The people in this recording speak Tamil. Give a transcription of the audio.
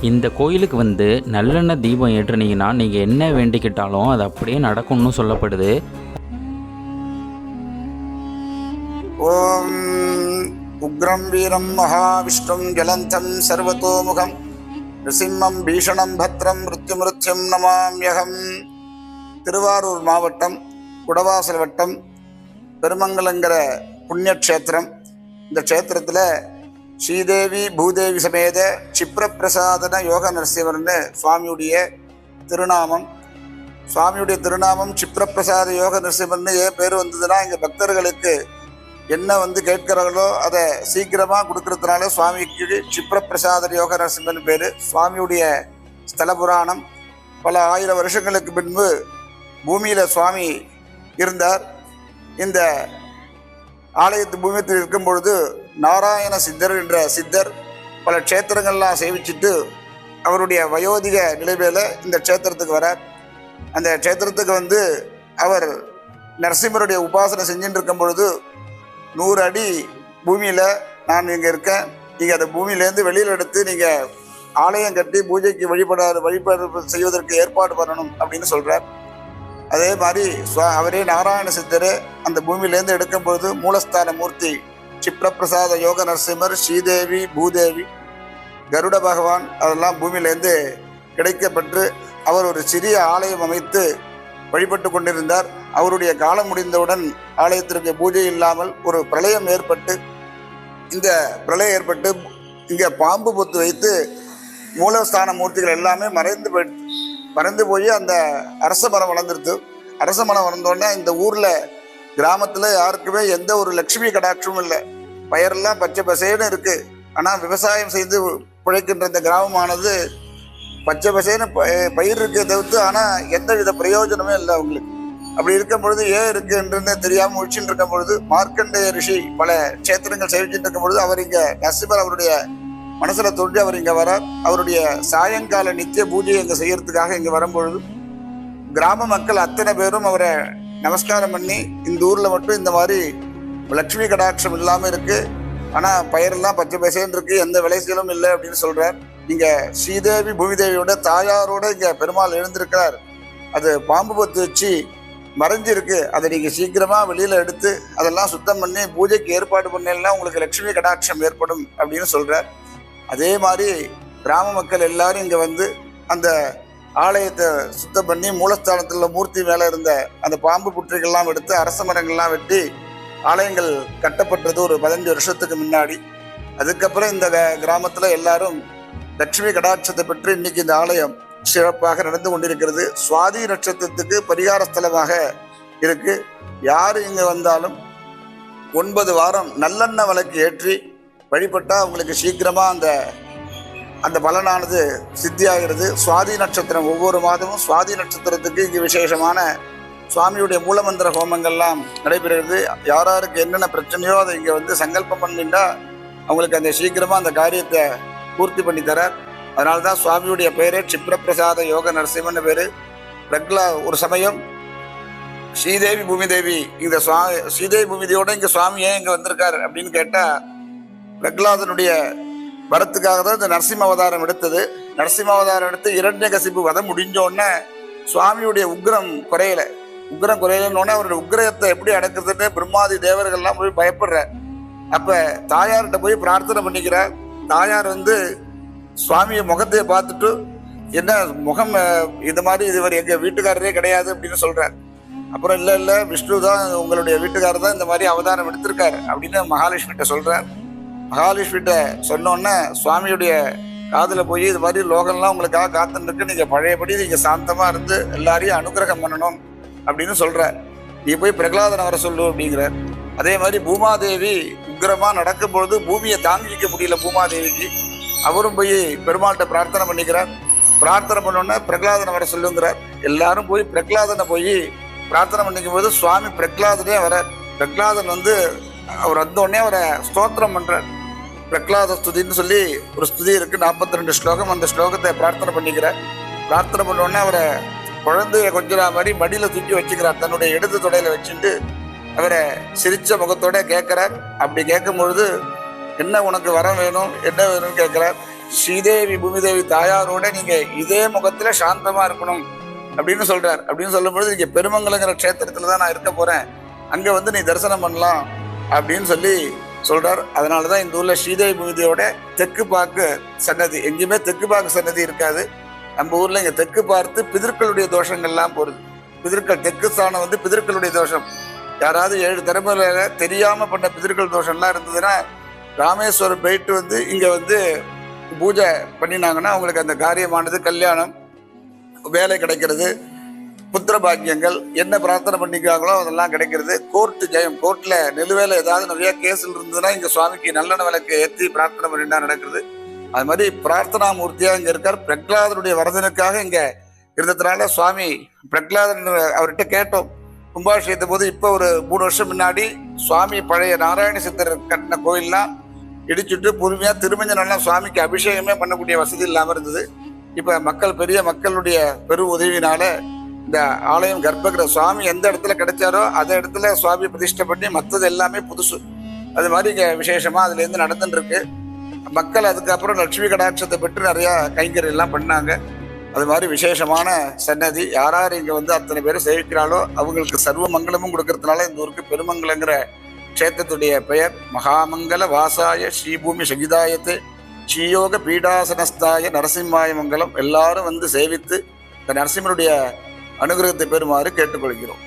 இந்த கோயிலுக்கு வந்து நல்லெண்ணெய் தீபம் ஏற்றுனீங்கன்னா நீங்கள் என்ன வேண்டிக்கிட்டாலும் அது அப்படியே நடக்கும்னு சொல்லப்படுது. ஓம் உக்ரம் வீரம் மகாவிஷ்ணும் ஜலந்தம் சர்வதோமுகம். நிருசிம்மம் பீஷணம் பத்ரம் மிருத்யுமிருத்யம் நமாம்யகம். திருவாரூர் மாவட்டம் குடவாசல் வட்டம் பெருமங்கலங்கிற புண்ணியக்ஷேத்திரம். இந்த க்ஷேத்திரத்தில் ஸ்ரீதேவி பூதேவி சமேத சிப்ரப்பிரசாதன யோக நரசிம்மர்னு சுவாமியுடைய திருநாமம். சுவாமியுடைய திருநாமம் சிப்ரப்பிரசாத யோக நரசிம்மர்னு ஏன் பேர் வந்ததுன்னா இங்கே பக்தர்களுக்கு என்ன வந்து கேட்கிறார்களோ அதை சீக்கிரமாக கொடுக்கறதுனால சுவாமிக்கு சிப்ரப்பிரசாத யோக நரசிம்மன் பேர். சுவாமியுடைய ஸ்தல புராணம். பல ஆயிரம் வருஷங்களுக்கு பின்பு பூமியில் சுவாமி இருந்தார். இந்த ஆலயத்து பூமியத்தில் இருக்கும் பொழுது நாராயண சித்தர் என்ற சித்தர் பல க்ஷேத்திரங்கள்லாம் சேவிச்சிட்டு அவருடைய வயோதிக நிலைமையில் இந்த க்ஷேத்திரத்துக்கு வரார். அந்த க்ஷேத்திரத்துக்கு வந்து அவர் நரசிம்மருடைய உபாசனை செஞ்சுட்டு இருக்கும் பொழுது நூறு அடி பூமியில் நான் இங்கே இருக்கேன். நீங்கள் அந்த பூமியிலேருந்து வெளியில் எடுத்து நீங்கள் ஆலயம் கட்டி பூஜைக்கு வழிபட வழிபாடு செய்வதற்கு ஏற்பாடு பண்ணணும் அப்படின்னு சொல்கிறார் அதே மாதிரி சுவா- அவரே நாராயண சித்தர் அந்த பூமியிலேருந்து எடுக்கும் பொழுது மூலஸ்தான மூர்த்தி சிப்ரப்பிரசாத யோக நரசிம்மர் ஸ்ரீதேவி பூதேவி கருட பகவான் அதெல்லாம் பூமியிலேருந்து கிடைக்கப்பட்டு அவர் ஒரு சிறிய ஆலயம் அமைத்து வழிபட்டு கொண்டிருந்தார். அவருடைய காலம் முடிந்தவுடன் ஆலயத்திற்கு பூஜை இல்லாமல் ஒரு பிரளயம் ஏற்பட்டு இந்த பிரளயம் ஏற்பட்டு இங்கே பாம்பு பொத்து வைத்து மூலஸ்தான மூர்த்திகள் எல்லாமே மறைந்து போய் மறைந்து போய் அந்த அரச மரம் வளர்ந்துருது. அரச மரம் வளர்ந்தோடனே இந்த ஊரில் கிராமத்தில் யாருக்குமே எந்த ஒரு லட்சுமி கடாட்சமும் இல்லை. பயிரெல்லாம் பச்சை பசேன்னு இருக்குது ஆனால் விவசாயம் செய்து பிழைக்கின்ற இந்த கிராமமானது பச்சை பசேன்னு ப- பயிர் இருக்கே தவிர்த்து ஆனால் எந்த வித பிரயோஜனமே இல்லை அவங்களுக்கு. அப்படி இருக்கும் பொழுது ஏன் இருக்குன்றது தெரியாமல் முடிச்சுட்டு இருக்கும் பொழுது மார்க்கண்டேய ரிஷி பல க்ஷேத்திரங்கள் சேவிச்சுட்டு இருக்கும் பொழுது அவர் இங்கே நசிபர் அவருடைய மனசுல தோன்றி அவர் இங்கே வரார். அவருடைய சாயங்கால நித்திய பூஜையை இங்கே செய்யறதுக்காக இங்கே வரும்பொழுது கிராம மக்கள் அத்தனை பேரும் அவரை நமஸ்காரம் பண்ணி இந்த ஊரில் மட்டும் இந்த மாதிரி லட்சுமி கடாட்சம் இல்லாமல் இருக்குது ஆனால் பயிரெல்லாம் பச்சை பசேன்னு இருக்குது எந்த விளைச்சலும் இல்லை அப்படின்னு சொல்கிறார் இங்கே ஸ்ரீதேவி பூமிதேவியோட தாயாரோட இங்கே பெருமாள் எழுந்திருக்கிறார். அது பாம்பு பத்து வச்சு மறைஞ்சிருக்கு. அதை நீங்கள் சீக்கிரமாக வெளியில் எடுத்து அதெல்லாம் சுத்தம் பண்ணி பூஜைக்கு ஏற்பாடு பண்ணலாம் உங்களுக்கு லட்சுமி கடாட்சம் ஏற்படும் அப்படின்னு சொல்கிறார் அதே மாதிரி கிராம மக்கள் எல்லாரும் இங்கே வந்து அந்த ஆலயத்தை சுத்தம் பண்ணி மூலஸ்தானத்தில் மூர்த்தி மேலே இருந்த அந்த பாம்பு புற்றிகள்லாம் எடுத்து அரச மரங்கள்லாம் வெட்டி ஆலயங்கள் கட்டப்பட்டது ஒரு பதினஞ்சு வருஷத்துக்கு முன்னாடி. அதுக்கப்புறம் இந்த கிராமத்தில் எல்லாரும் லட்சுமி கடாட்சத்தை பெற்று இன்னைக்கு இந்த ஆலயம் சிறப்பாக நடந்து கொண்டிருக்கிறது. சுவாதி நட்சத்திரத்துக்கு பரிகார ஸ்தலமாக இருக்கு. யார் இங்கே வந்தாலும் ஒன்பது வாரம் நல்லெண்ணெய் விளக்கு ஏற்றி வழிபட்டால் அவங்களுக்கு சீக்கிரமாக அந்த அந்த பலனானது சித்தியாகிறது. சுவாதி நட்சத்திரம் ஒவ்வொரு மாதமும் சுவாதி நட்சத்திரத்துக்கு இங்கே விசேஷமான சுவாமியுடைய மூலமந்திர ஹோமங்கள்லாம் நடைபெறுகிறது. யார் யாருக்கு என்னென்ன பிரச்சனையோ அதை இங்கே வந்து சங்கல்பம் பண்ணிட்டா அவங்களுக்கு அந்த சீக்கிரமாக அந்த காரியத்தை பூர்த்தி பண்ணி தரார். அதனால தான் சுவாமியுடைய பேரே சிப்ரபிரசாத யோக நரசிம்மன் பேர். பிரக்லா ஒரு சமயம் ஸ்ரீதேவி பூமிதேவி இந்த சுவாமி ஸ்ரீதேவி பூமிதேவியோட இங்கே சுவாமி ஏன் இங்கே வந்திருக்காரு அப்படின்னு கேட்டால் பிரகலாதனுடைய வரத்துக்காக தான் இந்த நரசிம்ம அவதாரம் எடுத்தது. நரசிம்ம அவதாரம் எடுத்து இரண்யகசிப்பு வதம் முடிஞ்சோடனே சுவாமியுடைய உக்ரம் குறையல. உக்ரம் குறையலன்னு அவருடைய உக்ரத்தை எப்படி அடக்குறதுன்னு பிரம்மாதி தேவர்கள்லாம் போய் பயப்படுறார். அப்ப தாயார்கிட்ட போய் பிரார்த்தனை பண்ணிக்கிறார். தாயார் வந்து சுவாமியை முகத்தை பார்த்துட்டு என்ன முகம் இந்த மாதிரி இதுவரை எங்க வீட்டுக்காரரே கிடையாது அப்படின்னு சொல்றார். அப்புறம் இல்ல இல்ல விஷ்ணு தான் உங்களுடைய வீட்டுக்காரர் தான் இந்த மாதிரி அவதாரம் எடுத்திருக்காரு அப்படின்னு மகாலட்சுமிகிட்ட சொல்றார். மகாலட்சுமிகிட்ட சொன்னோன்னே சுவாமியுடைய காதில் போய் இது மாதிரி லோகம்லாம் உங்களுக்காக காத்துன்னு நீங்கள் பழையபடி நீங்கள் சாந்தமாக இருந்து எல்லாரையும் அனுகிரகம் பண்ணணும் அப்படின்னு சொல்கிறார் நீ போய் பிரகலாதன் வர சொல்லு அப்படிங்கிறார் அதே மாதிரி பூமாதேவி உக்ரமாக நடக்கும் பொழுது பூமியை தாங்கிக்க முடியல பூமாதேவிக்கு. அவரும் போய் பெருமாள்கிட்ட பிரார்த்தனை பண்ணிக்கிறார். பிரார்த்தனை பண்ணோன்னே பிரகலாதனை வர சொல்லுங்கிறார். எல்லாரும் போய் பிரகலாதனை போய் பிரார்த்தனை பண்ணிக்கும் போது சுவாமி பிரகலாதனே வரார். பிரகலாதன் வந்து அவர் வந்தோடனே அவரை ஸ்தோத்திரம் பண்ணுறார் பிரகலாத ஸ்துதின்னு சொல்லி ஒரு ஸ்துதி இருக்கு. நாற்பத்தி ரெண்டு ஸ்லோகம். அந்த ஸ்லோகத்தை பிரார்த்தனை பண்ணிக்கிறார் பிரார்த்தனை பண்ணோடனே அவரை குழந்தைய நாள் மாதிரி மடியில தூக்கி வச்சுக்கிறார். தன்னுடைய இடது தொடையில வச்சுட்டு அவரை சிரிச்ச முகத்தோட கேட்கிறார். அப்படி கேட்கும் பொழுது என்ன உனக்கு வரம் வேணும்? என்ன வேணும்னு கேட்கிறார். ஸ்ரீதேவி பூமிதேவி தாயாரோட நீங்க இதே முகத்துல சாந்தமா இருக்கணும் அப்படின்னு சொல்றார். அப்படின்னு சொல்லும்பொழுது நீங்கள் பெருமங்கலங்கிற க்ஷேத்திரத்துல தான் நான் இருக்க போறேன். அங்க வந்து நீ தரிசனம் பண்ணலாம் அப்படின்னு சொல்லி சொல்றார். அதனாலதான் இந்த ஊரில் ஸ்ரீதேவி பூமிதேவியோட தெற்கு பாக்கு சன்னதி எங்கேயுமே தெற்கு பாக்கு சன்னதி இருக்காது. நம்ம ஊரில் இங்கே தெற்கு பார்த்து பிதற்களுடைய தோஷங்கள்லாம் போகுது பிதற்கள் தெற்கு ஸ்தானம் வந்து பிதற்களுடைய தோஷம். யாராவது ஏழு தலைமுறையில தெரியாமல் பண்ண பிதற்கள் தோஷம்லாம் இருந்ததுன்னா ராமேஸ்வரம் போயிட்டு வந்து இங்கே வந்து பூஜை பண்ணினாங்கன்னா அவங்களுக்கு அந்த காரியமானது கல்யாணம் வேலை கிடைக்கிறது. புத்திர பாக்கியங்கள் என்ன பிரார்த்தனை பண்ணிக்கிறாங்களோ அதெல்லாம் கிடைக்கிறது. கோர்ட்டு ஜெயம் கோர்ட்ல நிலுவையில் ஏதாவது நிறைய கேஸில் இருந்ததுன்னா இங்க சுவாமிக்கு நல்லெண்ண விளக்கு ஏற்றி பிரார்த்தனை பண்ணிட்டா நடக்குது. அது மாதிரி பிரார்த்தனா மூர்த்தியா இங்க இருக்கார். பிரகலாதனுடைய வரதனுக்காக இங்க இருந்ததுனால சுவாமி பிரகலாதன் அவர்கிட்ட கேட்டோம். கும்பாபிஷேகத்த போது இப்போ ஒரு மூணு வருஷம் முன்னாடி சுவாமி பழைய நாராயண சித்தர் கட்டின கோயில்லாம் இடிச்சுட்டு பொறுமையா திருமஞ்சனெல்லாம் சுவாமிக்கு அபிஷேகமே பண்ணக்கூடிய வசதி இல்லாமல் இருந்தது. இப்போ மக்கள் பெரிய மக்களுடைய பெரு உதவினால இந்த ஆலயம் கர்ப்பகிர சுவாமி எந்த இடத்துல கிடைச்சாரோ அந்த இடத்துல சுவாமி பிரதிஷ்டை பண்ணி மற்றது எல்லாமே புதுசு. அது மாதிரி இங்கே விசேஷமாக அதுலேருந்து நடந்துட்டு இருக்கு மக்கள் அதுக்கப்புறம் லட்சுமி கடாட்சத்தை பெற்று நிறையா கைங்கறி எல்லாம் பண்ணாங்க. அது மாதிரி விசேஷமான சன்னதி. யார் யார் இங்கே வந்து அத்தனை பேர் சேவிக்கிறாளோ அவங்களுக்கு சர்வ மங்களமும் கொடுக்கறதுனால இந்த ஊருக்கு பெருமங்கலங்கிற க்ஷேத்திரத்துடைய பெயர். மகாமங்கல வாசாய ஸ்ரீபூமி சகிதாயத்து. ஸ்ரீயோக பீடாசனஸ்தாய நரசிம்மாய மங்கலம். எல்லாரும் வந்து சேவித்து இந்த நரசிம்மனுடைய அனுகிரகத்தை பெறுமாறு கேட்டுக்கொள்கிறோம்.